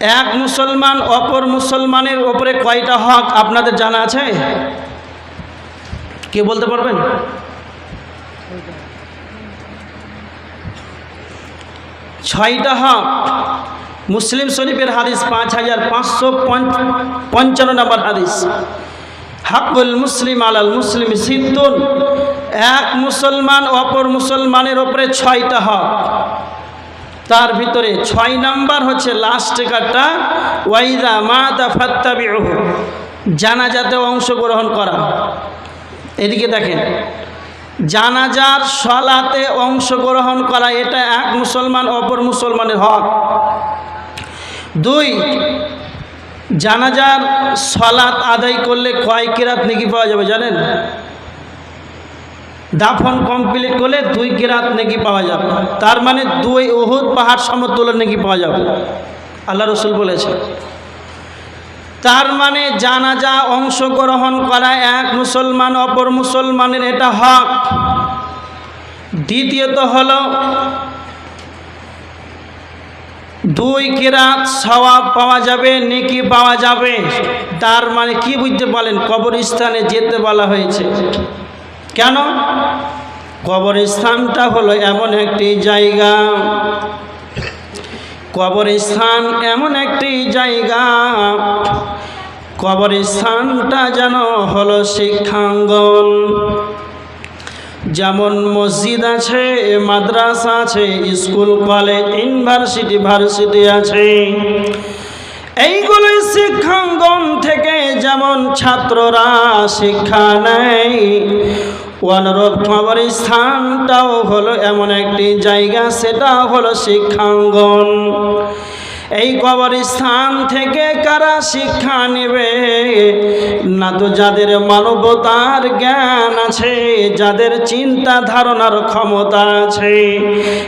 এক মুসলমান অপর মুসলমানের ওপরে কয়টা হক আপনাদের জানা আছে? কে বলতে পারবেন? ছয়টা হক। মুসলিম শরীফের হাদিস পাঁচ হাজার পাঁচশো পঞ্চান্ন নম্বর হাদিস। হাকুল মুসলিম আলাল মুসলিম সিদ্ধুন এক মুসলমান অপর মুসলমানের ওপরে ছয়টা হক। তার ভিতরে ছয় নাম্বার হচ্ছে লাস্ট কারটা ওয়াইদা মা দা ফাত্তাবি জানাজাতে অংশগ্রহণ করা। এদিকে দেখেন, জানাজার সলাতে অংশগ্রহণ করা, এটা এক মুসলমান, অপর মুসলমানের হক। দুই, জানাজার সলাত আদায় করলে কয় কিরাত নেকি পাওয়া যাবে জানেন? দাফন কমপ্লিট করলে দুই কেরাত নাকি পাওয়া যাবে। তার মানে দুই ওহুদ পাহাড় সমতুল্য নাকি পাওয়া যাবে। আল্লাহ রসুল বলেছে তার মানে জানাজা অংশগ্রহণ করা এক মুসলমান অপর মুসলমানের এটা হক। দ্বিতীয়ত হল, দুই কেরাত সওয়াব পাওয়া যাবে, নেকি পাওয়া যাবে। তার মানে কি বুঝতে পারলেন? কবরস্থানে যেতে বলা হয়েছে। কেন? কবরস্থানটা হলো এমন একটি জায়গা। কবরস্থান এমন একটি জায়গা। কবরস্থানটা যেন হলো শিক্ষাঙ্গন। যেমন মসজিদ আছে, মাদ্রাসা আছে, স্কুল, কলেজ, ইউনিভার্সিটি, ভার্সিটি আছে। এইগুলোই শিক্ষাঙ্গন থেকে যেমন ছাত্ররা শিক্ষা নেয় অনুরূপ স্থানটাও হলো এমন একটি জায়গা সেটা হলো শিক্ষাঙ্গন। এই কবরস্থান থেকে কারা শিক্ষা নেবে? না তো যাদের মানবতার জ্ঞান আছে, যাদের চিন্তা ধারণার ক্ষমতা আছে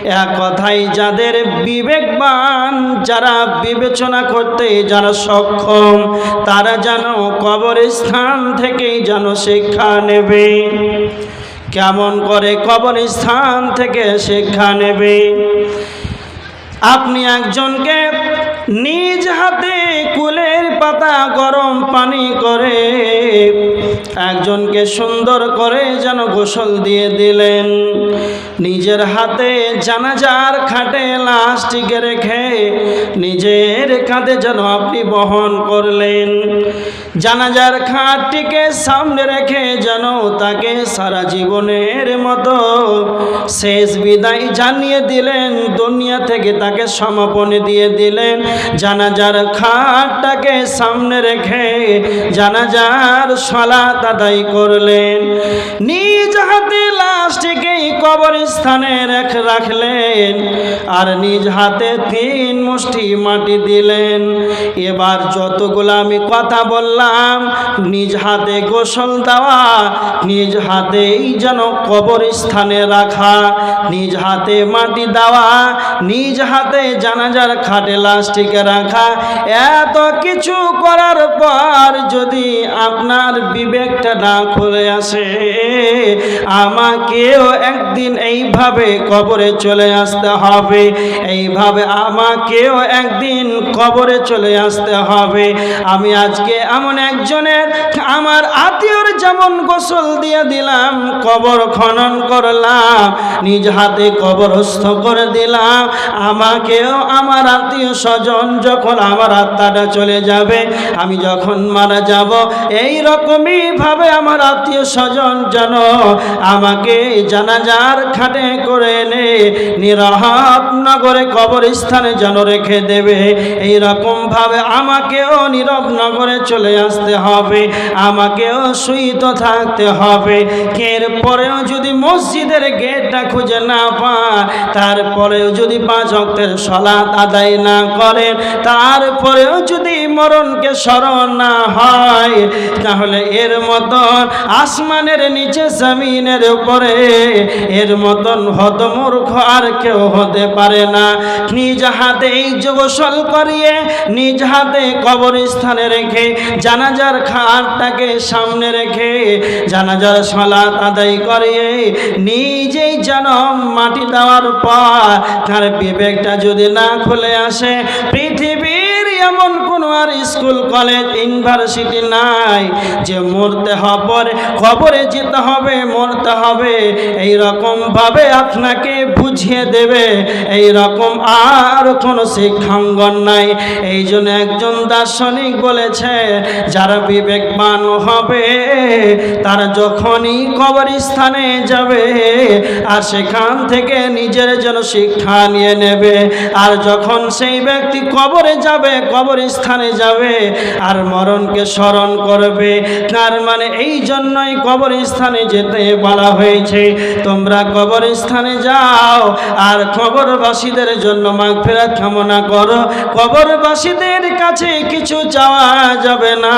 এক কথাই যাদের বিবেকবান, যারা বিবেচনা করতে যারা সক্ষম, তারা যেন কবরস্থান থেকেই যেন শিক্ষা নেবে। কেমন করে কবরস্থান থেকে শিক্ষা নেবে? আপনি একজনকে নিজ হাতে কুলের পাতা গরম পানি করে একজনকে সুন্দর করে যেন গোসল দিয়ে দিলেন। নিজের হাতে জানাজার খাটে লাস্টিকে রেখে নিজের কাঁধে যেন আপনি বহন করলেন। জানাজার খাটটিকে সামনে রেখে যেন তাকে সারা জীবনের মতো শেষ বিদায় জানিয়ে দিলেন, দুনিয়া থেকে তাকে সমাপনে দিয়ে দিলেন। জানাজার খাটটাকে সামনে রেখে জানাজার সলাত আদায় করলেন। নিজ হাতে লাশটিকেই কবরস্থানে রেখ রাখলেন আর নিজ হাতে তিন মুষ্টি মাটি দিলেন। এবার যতগুলো আমি কথা বললাম, নিজ হাতে গোসল দেওয়া, নিজ হাতেই যেন কবরস্থানে রাখা, নিজ হাতে মাটি দেওয়া, নিজ হাতে জানাজার খাটে লাশটিকে রাখা, এত কিছু করার পর যদি আপনার বিবেকটা না খুলে আসে, আমাকেও একদিন এইভাবে কবরে চলে আসতে হবে। এইভাবে আমাকেও একদিন কবরে চলে আসতে হবে। আমি আজকে এমন একজনের, আমার আত্মীয়র যেমন গোসল দিয়ে দিলাম, কবর খনন করলাম, নিজ হাতে কবরস্থ করে দিলাম। আমাকেও আমার আত্মীয় স্বজন যখন আমার আত্মাটা চলে যাবে, আমি যখন মারা যাব, এই রকমই ভাবে আমার আত্মীয় স্বজন যেন আমাকে জানাজার খাটে করে এনে নিরহাত নগরে কবরস্থানে যেন রেখে দেবে। এই ভাবে আমাকেও নীরব নগরে চলে আসতে হবে, আমাকেও সুইত থাকতে হবে। এর পরেও যদি মসজিদের গেটটা খুঁজে না পায়, তারপরেও যদি পাঁচ অক্টের সলাৎ আদায় না করেন তারপরেও যদি মরণকে স্মরণ না হয়, তাহলে এর মতন আসমানের নিচে জমিনের উপরে এর মতন হতমূর্খ আর কেউ হতে পারে না। নিজ হাতে এই যোগসল করিয়ে নিজ হাতে কবরস্থানে রেখে জানাজার খাটটাকে সামনে রেখে জানাজার সলাত আদায় করিয়ে নিজেই যেন মাটি দেওয়ার পর তার বিবেকটা যদি না খুলে আসে পৃথিবীর এমন কোনো আর স্কুল, কলেজ, ইউনিভার্সিটি নাই যে মরতে হবে খবরে যেতে হবে, মরতে হবে। এই রকম ভাবে আপনাকে বুঝিয়ে দেবে। এই রকম আর কোনো শিক্ষাঙ্গন নাই। এই জন্য একজন দার্শনিক বলেছে, যারা বিবেকবান হবে, তারা যখনই কবরস্থানে যাবে, আর সেখান থেকে নিজের জন্য শিক্ষা নিয়ে নেবে। আর যখন সেই ব্যক্তি কবরে যাবে কবরস্থানে যাবে আর মরণকে স্মরণ করবে। তার মানে এই জন্যই কবরস্থানে যেতে বলা হয়েছে, তোমরা কবরস্থানে যাও আর কবরবাসীদের জন্য মাগফিরাত কামনা করো। কবরবাসীদের কাছে কিছু চাওয়া যাবে না।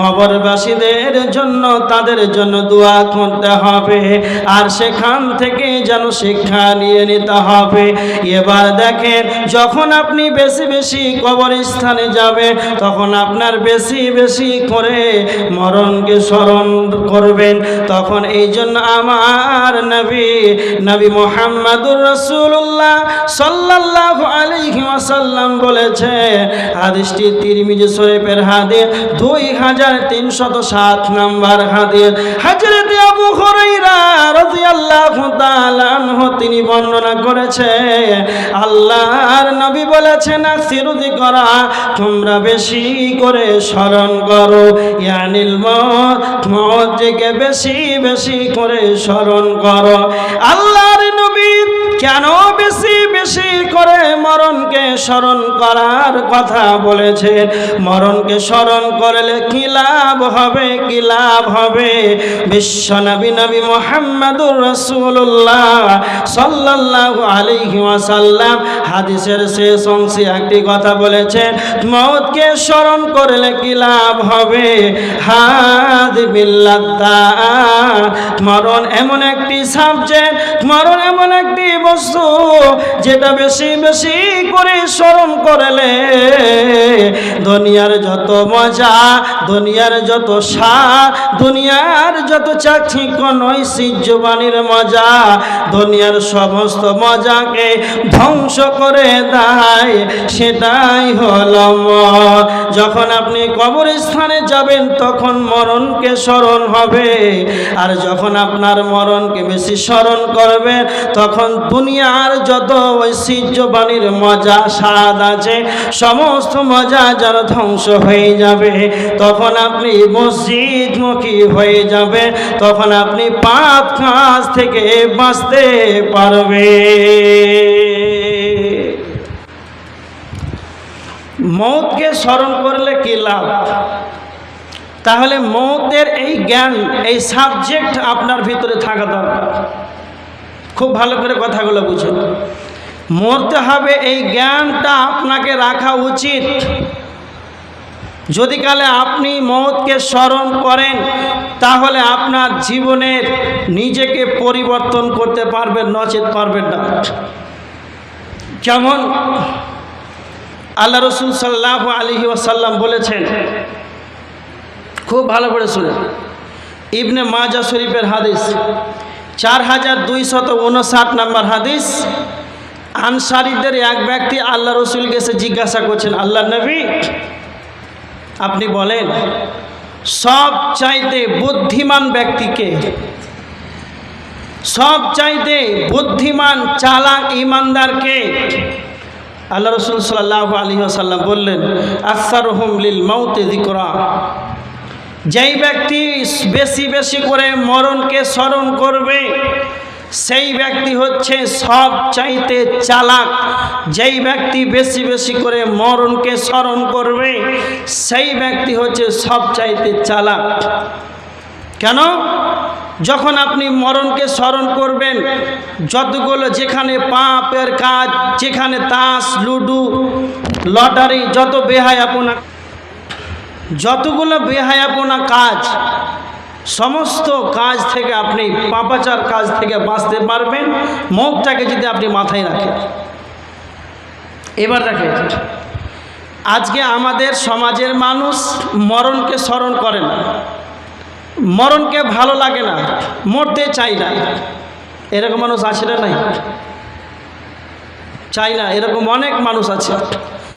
কবরবাসীদের জন্য, তাদের জন্য দোয়া করতে হবে আর সেখান থেকে যেন শিক্ষা নিয়ে নিতে হবে। এবার দেখেন, যখন আপনি বেশি বেশি কবরস্থানে যাবেন তখন আপনার বেশি বেশি করে মরণকে স্মরণ করবেন। তখন এই জন্য আমার নবী নবী মোহাম্মদুর রসুল্লাহ সাল্লাহ আলাইহি ওয়াসাল্লাম বলেছে হাদিসটি তিরমিজি শরীফের হাদিস দুই হাজার তিনশত সাত নম্বর হাদিস হজরত আবু তিনি বর্ণনা করেছে, আল্লাহর নবী বলেছেন সিরুদি করা তোমরা বেশি করে স্মরণ করো, ইয়ানিল মত মত বেশি বেশি করে স্মরণ করো। আল্লাহর নবী কেন বেশি করে মরণকে স্মরণ করার কথা বলেছে। মরণকে স্মরণ করলে কি লাভ হবে, কি লাভ হবে? বিশ্ব নবী নবী মোহাম্মদুর রসুল্লাহ সাল্লাল্লাহু আলাইহি ওয়াসাল্লাম হাদিসের শেষ অংশে একটি কথা বলেছেন মৌতকে স্মরণ করলে কি লাভ হবে? হাদ বিল্লাদ্দা মরণ এমন একটি সাবজেক্ট মরণ এমন একটি বস্তু যেটা বেশি বেশি করে স্মরণ করলে দুনিয়ার যত মজা, দুনিয়ার যত স্বাদ দুনিয়ার যত চাক্ষিক নৈশিজ্যবাণীর মজা, দুনিয়ার সমস্ত মজাকে ধ্বংস করে দেয়, সেটাই হলো যখন আপনি কবরস্থানে যাবেন, তখন মরণকে স্মরণ হবে। আর যখন আপনার মরণকে বেশি স্মরণ করবেন, তখন দুনিয়ার যত ঐতিহ্যবাণীর মজা স্বাদ আছে। সমস্ত মজা ধ্বংস হয়ে যাবে। তখন আপনি হয়ে যাবে। তখন আপনি পাপ কাজ থেকে বাঁচতে পারবে। মৌতকে স্মরণ করলে কি লাভ? তাহলে মৌতের এই জ্ঞান, এই সাবজেক্ট আপনার ভিতরে থাকা দরকার। খুব ভালো করে কথাগুলো বুঝুন। মরতে হবে, এই জ্ঞানটা আপনাকে রাখা উচিত। যদি কালে আপনি মৌতকে স্মরণ করেন, তাহলে আপনার জীবনের নিজেকে পরিবর্তন করতে পারবেন, নচেত পারবেন না। যেমন আল্লাহ রসুল সাল্লাহ আলহি ওয়াসাল্লাম বলেছেন, খুব ভালো করে শুনে। ইবনে মাজা শরীফের হাদিস, চার হাজার দুইশত উনষাট নম্বর হাদিস আনসারিদের এক ব্যক্তি আল্লাহ রসুলকে এসে জিজ্ঞাসা করছেন, আল্লাহ নবী, আপনি বলেন, সব চাইতে বুদ্ধিমান ব্যক্তিকে সব চাইতে বুদ্ধিমান, চালাক ইমানদারকে আল্লাহ রসুল সাল্লাহ আলী আসাল্লাম বললেন আসার লিল মাউতে দিকরা যেই ব্যক্তি বেশি বেশি করে মরণকে স্মরণ করবে সেই ব্যক্তি হচ্ছে সব চাইতে চালাক। যেই ব্যক্তি বেশি বেশি করে মরণকে স্মরণ করবে, সেই ব্যক্তি হচ্ছে সব চাইতে চালাক। কেন? যখন আপনি মরণকে স্মরণ করবেন, যতগুলো যেখানে পাপের কাজ, যেখানে তাস, লুডু, লটারি, যত বেহায় আপনা যতগুলো বেহায়াপনা কাজ সমস্ত কাজ থেকে আপনি, পাপাচার কাজ থেকে বাঁচতে পারবেন মুখটাকে যদি আপনি মাথায় রাখেন। এবার দেখেন, আজকে আমাদের সমাজের মানুষ মরণকে স্মরণ করে না। মরণকে ভালো লাগে না, মরতে চাই না। এরকম মানুষ আছে না নাই? চাই না, এরকম অনেক মানুষ আছে।